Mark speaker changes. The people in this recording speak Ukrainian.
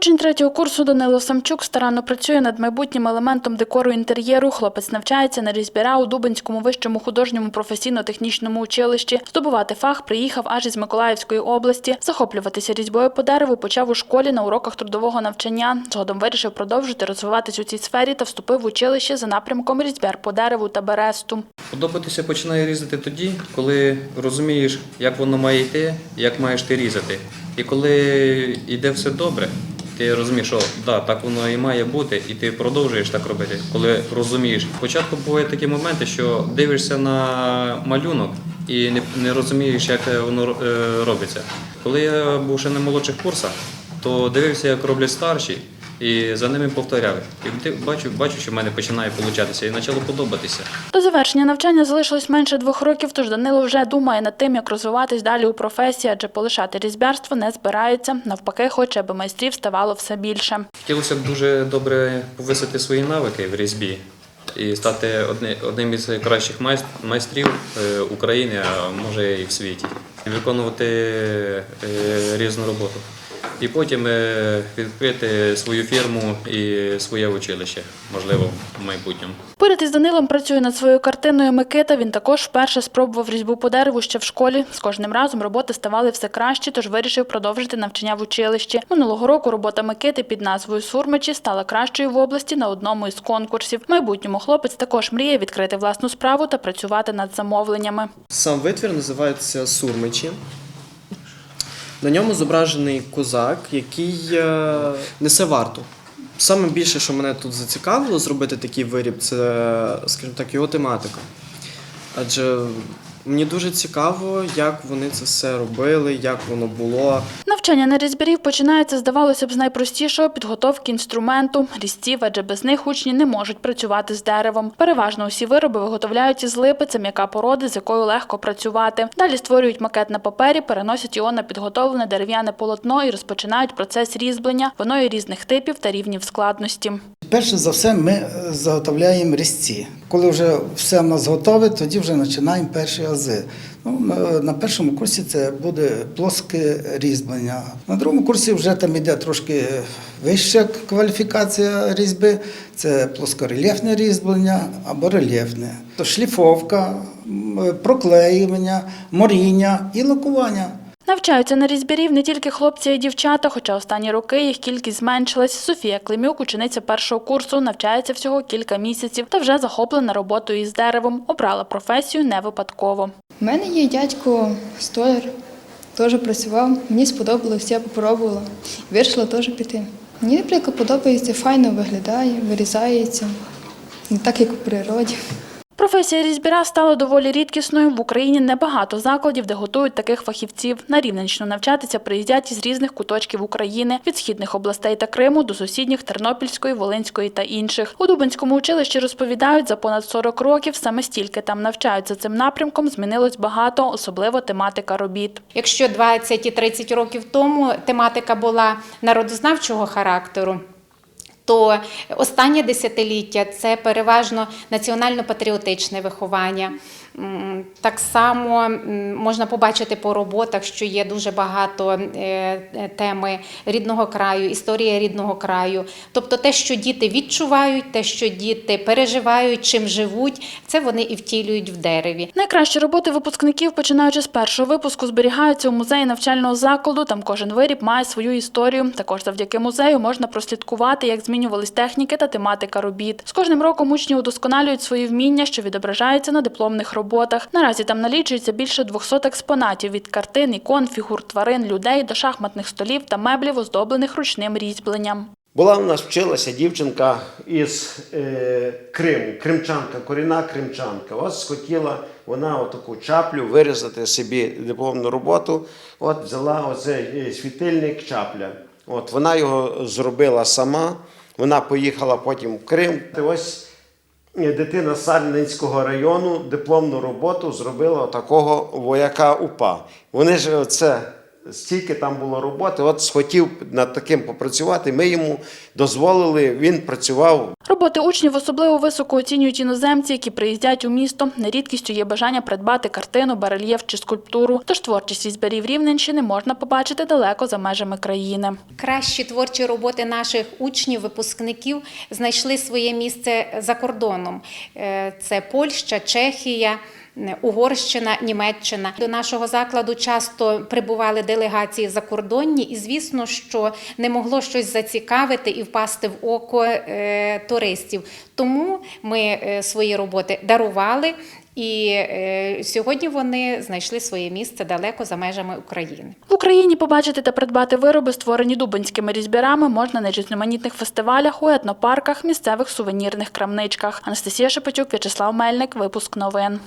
Speaker 1: Учень третього курсу Данило Самчук старанно працює над майбутнім елементом декору інтер'єру. Хлопець навчається на різьбяра у Дубинському вищому художньому професійно-технічному училищі. Здобувати фах приїхав аж із Миколаївської області. Захоплюватися різьбою по дереву почав у школі на уроках трудового навчання. Згодом вирішив продовжити розвиватись у цій сфері та вступив в училище за напрямком різьбяр по дереву та бересту.
Speaker 2: Подобатися починає різати тоді, коли розумієш, як воно має йти, як маєш ти різати. І коли йде все добре, ти розумієш, що да, так воно і має бути, і ти продовжуєш так робити, коли розумієш. Спочатку бувають такі моменти, що дивишся на малюнок і не, не розумієш, як воно е, робиться. Коли я був ще на молодших курсах, то дивився, як роблять старші, і за ними повторяв. І бачу, бачу, що в мене починає получатися, і почало подобатися.
Speaker 1: До завершення навчання залишилось менше двох років, тож Данило вже думає над тим, як розвиватись далі у професії, адже полишати різьбярство не збирається. Навпаки, хоче, аби майстрів ставало все більше.
Speaker 2: Хотілося б дуже добре повисити свої навики в різьбі і стати одним із кращих майстрів е, України, а може і в світі. І Виконувати е, різну роботу. І потім е, відкрити свою фірму і своє училище, можливо, в майбутньому.
Speaker 1: Поряд із Данилом працює над своєю картиною Микита. Він також вперше спробував різьбу по дереву ще в школі. З кожним разом роботи ставали все краще, тож вирішив продовжити навчання в училищі. Минулого року робота Микити під назвою Сурмичі стала кращою в області на одному із конкурсів. В майбутньому хлопець також мріє відкрити власну справу та працювати над замовленнями.
Speaker 3: Сам витвір називається Сурмичі. На ньому зображений козак, який е, несе варту. Саме більше, що мене тут зацікавило зробити такий виріб, це, скажімо так, його тематика. Адже мені дуже цікаво, як вони це все робили, як воно було.
Speaker 1: Навчання на різьбярів починається, здавалося б, з найпростішого підготовки інструменту різців, адже без них учні не можуть працювати з деревом. Переважно усі вироби виготовляють із липи, це м'яка порода, з якою легко працювати. Далі створюють макет на папері, переносять його на підготовлене дерев'яне полотно і розпочинають процес різьблення. Воно є різних типів та рівнів складності.
Speaker 4: Перше за все, ми заготовляємо різці. Коли вже все в нас готове, тоді вже починаємо перші ази. Ну, на, першому курсі це буде плоске різьблення. На другому курсі вже там йде трошки вища кваліфікація різьби. Це плоскорельєфне різьблення або рельєфне. То шліфовка, проклеювання, моріння і лакування.
Speaker 1: Навчаються на різьбярів не тільки хлопці, й дівчата, хоча останні роки їх кількість зменшилась. Софія Климюк, учениця першого курсу, навчається всього кілька місяців та вже захоплена роботою із деревом. Обрала професію не випадково.
Speaker 5: У мене є дядько столяр, теж працював. Мені сподобалось, я попробувала. Вирішила теж піти. Мені, наприклад, подобається, файно виглядає, вирізається, не так, як у природі.
Speaker 1: Професія різьбіра стала доволі рідкісною. В Україні небагато закладів, де готують таких фахівців. На Рівненщину навчатися приїздять із різних куточків України від східних областей та Криму до сусідніх Тернопільської, Волинської та інших. У Дубинському училищі розповідають, за понад 40 років саме стільки там навчаються цим напрямком. Змінилось багато, особливо тематика робіт.
Speaker 6: Якщо 20 і 30 років тому тематика була народознавчого характеру, то останнє десятиліття це переважно національно-патріотичне виховання. Так само можна побачити по роботах, що є дуже багато е, е, теми рідного краю, історія рідного краю. Тобто те, що діти відчувають, те, що діти переживають, чим живуть, це вони і втілюють в дереві.
Speaker 1: Найкращі роботи випускників, починаючи з першого випуску, зберігаються у музеї навчального закладу. Там кожен виріб має свою історію. Також завдяки музею можна прослідкувати, як змінювались техніки та тематика робіт. З кожним роком учні удосконалюють свої вміння, що відображаються на дипломних роботах. Наразі там налічується більше 200 експонатів від картин, ікон, фігур тварин, людей до шахматних столів та меблів, оздоблених ручним різьбленням.
Speaker 7: Була в нас вчилася дівчинка із е, Криму, кримчанка, корінна кримчанка. Ось схотіла вона отаку чаплю вирізати собі дипломну роботу. От взяла оцей е, світильник чапля. От вона його зробила сама. Вона поїхала потім в Крим. Ось дитина Сарненського району дипломну роботу зробила такого вояка УПА. Вони ж це стільки там було роботи. От схотів над таким попрацювати. Ми йому дозволили, він працював
Speaker 1: Роботи учнів особливо високо оцінюють іноземці, які приїздять у місто. Нерідкістю є бажання придбати картину, барельєф чи скульптуру. Тож творчість різьбярів Рівненщини можна побачити далеко за межами країни.
Speaker 6: Кращі творчі роботи наших учнів, випускників знайшли своє місце за кордоном. Е, Це Польща, Чехія. Е, Угорщина, Німеччина до нашого закладу часто прибували делегації закордонні, і звісно, що не могло щось зацікавити і впасти в око е, туристів. Тому ми е, свої роботи дарували, і сьогодні вони знайшли своє місце далеко за межами України.
Speaker 1: В Україні побачити та придбати вироби, створені дубинськими різьбярами, можна на різноманітних фестивалях, у етнопарках, місцевих сувенірних крамничках. Анастасія Шепетюк, В'ячеслав Мельник, випуск новин.